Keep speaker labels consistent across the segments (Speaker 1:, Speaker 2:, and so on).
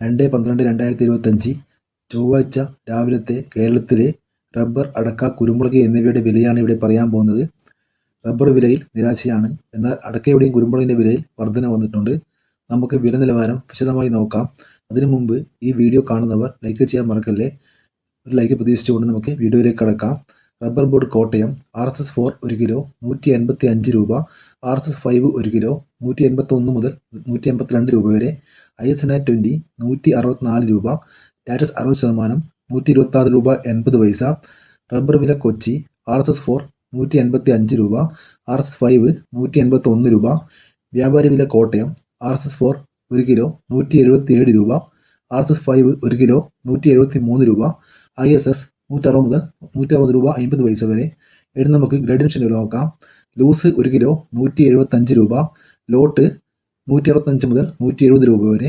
Speaker 1: രണ്ട് പന്ത്രണ്ട് രണ്ടായിരത്തി ഇരുപത്തഞ്ച് ചൊവ്വാഴ്ച രാവിലത്തെ കേരളത്തിലെ റബ്ബർ അടക്ക കുരുമുളക് എന്നിവയുടെ വിലയാണ് ഇവിടെ പറയാൻ പോകുന്നത്. റബ്ബർ വിലയിൽ നിരാശയാണ്. എന്നാൽ അടക്കയുടെയും കുരുമുളകിന്റെ വിലയിൽ വർധന വന്നിട്ടുണ്ട്. നമുക്ക് വില നിലവാരം വിശദമായി നോക്കാം. അതിനു മുമ്പ് ഈ വീഡിയോ കാണുന്നവർ ലൈക്ക് ചെയ്യാൻ മറക്കല്ലേ? ഒരു ലൈക്ക് പ്രതീക്ഷിച്ചുകൊണ്ട് നമുക്ക് വീഡിയോയിലേക്ക് കടക്കാം. Rubber board Kottayam R S S four ഒരു കിലോ നൂറ്റി എൺപത്തി അഞ്ച് രൂപ ആർ എസ് എസ് ഫൈവ് ഒരു കിലോ നൂറ്റി എൺപത്തി ഒന്ന് മുതൽ നൂറ്റി എൺപത്തിരണ്ട് രൂപ വരെ ഐ എസ് എൻ ആ ട്വന്റി നൂറ്റി അറുപത്തിനാല് രൂപ ടാറ്റസ് അറുപത് ശതമാനം നൂറ്റി ഇരുപത്താറ് രൂപ എൺപത് പൈസ റബ്ബർ വില Kochi R S S four നൂറ്റി എൺപത്തി അഞ്ച് രൂപ ആർ എസ് ഫൈവ് നൂറ്റി എൺപത്തി ഒന്ന് രൂപ വ്യാപാരി വില Kottayam R S S four ഒരു കിലോ നൂറ്റി എഴുപത്തി ഏഴ് രൂപ ആർ എസ് എസ് ഫൈവ് ഒരു കിലോ നൂറ്റി എഴുപത്തി മൂന്ന് രൂപ ഐ എസ് എസ് നൂറ്ററുപത് മുതൽ നൂറ്റി അറുപത് രൂപ അമ്പത് പൈസ വരെ. ഇനി നമുക്ക് ഗ്രേഡിൻഷൻ വില നോക്കാം. ലൂസ് ഒരു കിലോ നൂറ്റി എഴുപത്തഞ്ച് രൂപ. ലോട്ട് നൂറ്റി അറുപത്തഞ്ച് മുതൽ നൂറ്റി എഴുപത് രൂപ വരെ.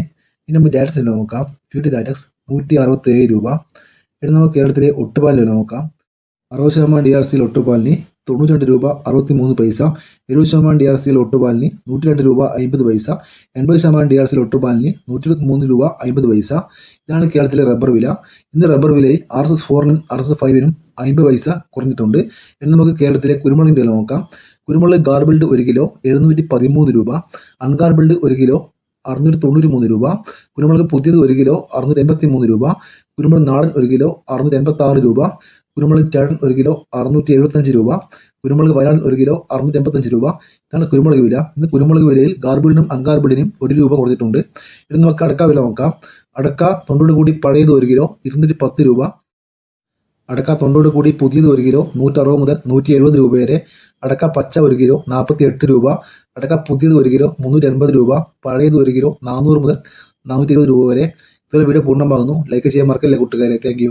Speaker 1: ഇനി നമുക്ക് ഡാറ്റസ് വില നോക്കാം. ഫ്യൂട്ടി ഡാറ്റക്സ് നൂറ്റി അറുപത്തി ഏഴ് രൂപ. ഇനി നമുക്ക് കേരളത്തിലെ ഒട്ടുപാലിന് വില നോക്കാം. അറുപത് ശതമാനം ഡി ആർ സിയിൽ ഒട്ടുപാലിന് തൊണ്ണൂറ്റി രണ്ട് രൂപ അറുപത്തി മൂന്ന് പൈസ എഴുപത് ശതമാനം ഡി ആർ സിയിൽ ഒട്ടുപാലിന് നൂറ്റി രണ്ട് രൂപ അമ്പത് പൈസ എൺപത് ശതമാനം ഡി ആർ സിയിൽ ഒട്ടുപാലിന് നൂറ്റി ഇരുപത്തി മൂന്ന് രൂപ അമ്പത് പൈസ. ഇതാണ് കേരളത്തിലെ റബ്ബർ വില. ഇന്ന് റബ്ബർ വിലയിൽ ആർ എസ് എസ് ഫോറിനും ആർ എസ് എസ് ഫൈവിനും അമ്പത് പൈസ കുറഞ്ഞിട്ടുണ്ട്. ഇനി നമുക്ക് കേരളത്തിലെ കുരുമുളകിന്റെ വില നോക്കാം. കുരുമുളക് ഗാർബിൾഡ് ഒരു കിലോ എഴുന്നൂറ്റി പതിമൂന്ന് രൂപ അൺഗാർബിൾഡ് ഒരു കിലോ അറുന്നൂറ്റി തൊണ്ണൂറ്റി മൂന്ന് രൂപ കുരുമുളക് പുതിയത് ഒരു കിലോ അറുന്നൂറ്റി എൺപത്തി മൂന്ന് രൂപ കുരുമുളക് നാടൻ ഒരു കിലോ അറുന്നൂറ്റി എൺപത്തി ആറ് രൂപ കുരുമുളക് ചേട്ടൻ ഒരു കിലോ അറുന്നൂറ്റി എഴുപത്തഞ്ച് രൂപ. കുരുമുളക് വയനാട് ഒരു കിലോ അറുന്നൂറ്റി എൺപത്തഞ്ച് രൂപ. ഇതാണ് കുരുമുളക് വില. ഇന്ന് കുരുമുളക് വിലയിൽ ഗാർബിളിനും അൺഗാർബിളിനും ഒരു രൂപ കുറഞ്ഞിട്ടുണ്ട് ഇനി നമുക്ക് അടക്ക വില നോക്കാം. അടക്ക തൊണ്ടോട് കൂടി പഴയത് ഒരു കിലോ ഇരുന്നൂറ്റി പത്ത് രൂപ. അടക്ക തൊണ്ടോട് കൂടി പുതിയത് ഒരു കിലോ നൂറ്ററുപത് മുതൽ നൂറ്റി എഴുപത് രൂപ വരെ. അടക്ക പച്ച ഒരു കിലോ നാൽപ്പത്തി എട്ട് രൂപ. അടക്ക പുതിയത് ഒരു കിലോ മുന്നൂറ്റി എൺപത് രൂപ. പഴയത് ഒരു കിലോ നാനൂറ് മുതൽ നാനൂറ്റി ഇരുപത് രൂപ വരെ. ഇതുവരെ വീഡിയോ പൂർണമാകുന്നു. ലൈക്ക് ചെയ്യാൻ മറക്കല്ലേ കൂട്ടുകാരെ. താങ്ക്